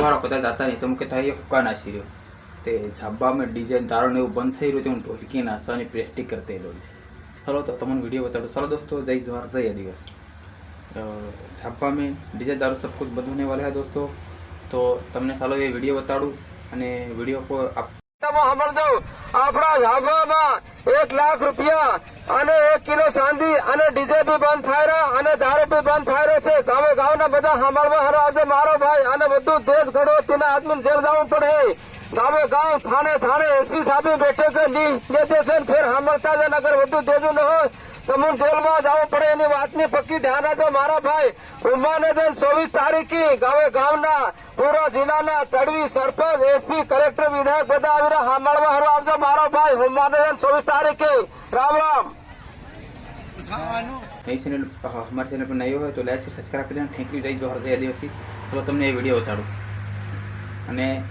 મારા બધા જતા નહીં તો મૂકે થાય હુક્કા ના રહ્યો તે ઝાબામાં ડિઝાઇન તારોને એવું બંધ થઈ રહ્યું હતું, હું ઢોલકી નાસવાની પ્રેસ્ટી કરતી રહ્યો. ચલો તો તમને વીડિયો બતાડું. ચલો દોસ્તો, જય જવાર જય દિવસ ઝાબામાં ડિઝાઇન તારો સબ કુછ બંધ હોને વાલા દોસ્તો. તો તમને ચાલો એ વીડિયો બતાડું અને વીડિયો પર આપ એક લાખ રૂપિયા અને એક કિલો ચાંદી અને ડીજે બી બંધ થાય રહ્યો અને દારૂ બી બંધ થાય રહ્યો છે. ગામે ગામના બધા સાંભળવા હારો આવજો. મારો ભાઈ અને બધું દેશ ઘડો, તેના આદમી જેલ જવું પડે. ગામે ગામ થાણે થાણે એસપી સાહેબ બેઠે કે લી લેતે છે ને ફેર સાંભળતા જ નગર બધું દેજું ન હોય. તમને જેલમાં જવું પડે એની વાતની પક્કી ધ્યાન રાખજો. મારા ભાઈ ઉમાનગર ચોવીસ તારીખે ગામે ગામના પૂરા જિલ્લાના તડવી સરપંચ, એસપી, કલેક્ટર, વિધાયક બધા આવી રહ્યા સાંભળવા હારું આવજો. મારો ભાઈ ઉમાનગર ચોવીસ તારીખે. રામ રામ. નઈ ચેનલ અમારી ચેનલ પર નહીં હોય તો લાઈક સબસ્ક્રાઈબ કરી દેना થેન્ક યુ જય જોહર, જય આદિવાસી. તો તમને એ વીડિયો બતાડું. અને